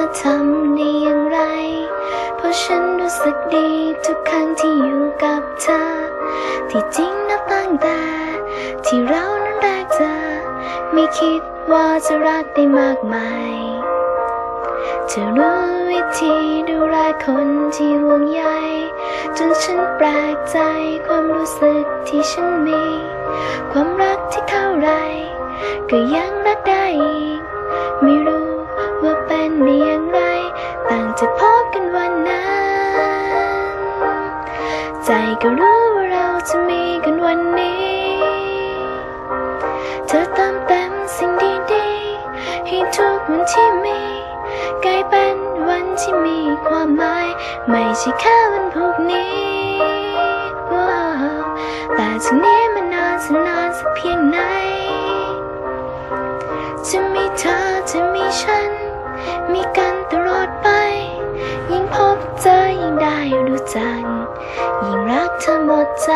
อทำได้อย่างไร เพราะฉันรู้สึกดีทุกครั้งที่อยู่กับเธอ ที่จริงนับตั้งแต่ที่เรานั้นแรกเจอไม่คิดว่าจะรักได้มากมายจะรู้วิธีดูแลคนที่ห่วงใยจนฉันแปลกใจความรู้สึกที่ฉันมี ความรักที่เท่าไร ก็ยังรักได้อีก ไม่รู้ ก็รู้ว่าเราจะมีกันวันนี้ เธอเติมเต็มสิ่งดีๆ ให้ทุกวันที่มีกลายเป็นวันที่มีความหมาย ไม่ใช่แค่วันพรุ่งนี้ว้าวแต่จากนี้มันนานสักนานสักเพียงไหน จะมีเธอจะมีฉัน มีกันตลอดไป ยิ่งพบเจอยิ่งได้รู้จัก ยิ่งรักเธอหมดใจ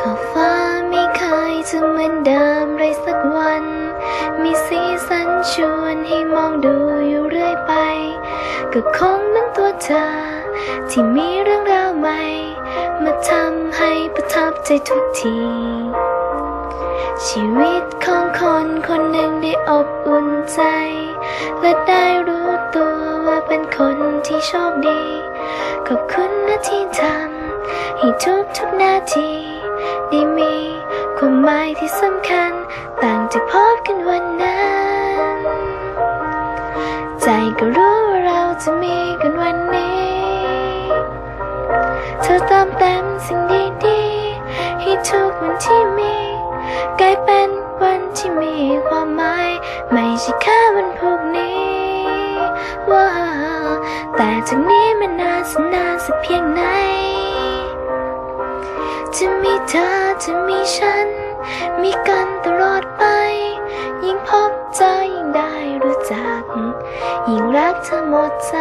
ขอฟ้าไม่เคยจะเหมือนเดิมเลยสักวัน มีสีสันชวนให้มองดูอยู่เรื่อยไป ก็คงเหมือนตัวเธอ ที่มีเรื่องราวใหม่ มาทำให้ประทับใจทุกที ชีวิตของคนคนหนึ่งได้อบอุ่นใจ และได้รู้ตัวว่าเป็นคนที่โชคดี ขอบคุณนะที่ทำให้ทุกทุกนาที ได้มีความหมายที่สำคัญ จะมีกันวันนี้ เธอเติมเต็มสิ่งดีๆให้ทุกวันที่มีกลายเป็นวันที่มีความหมาย ไม่ใช่แค่วันพรุ่งนี้ว้าแต่จากนี้มันนานสักนานสักเพียงไหน จะมีเธอจะมีฉัน มีกันตลอด รักเธอหมดใจ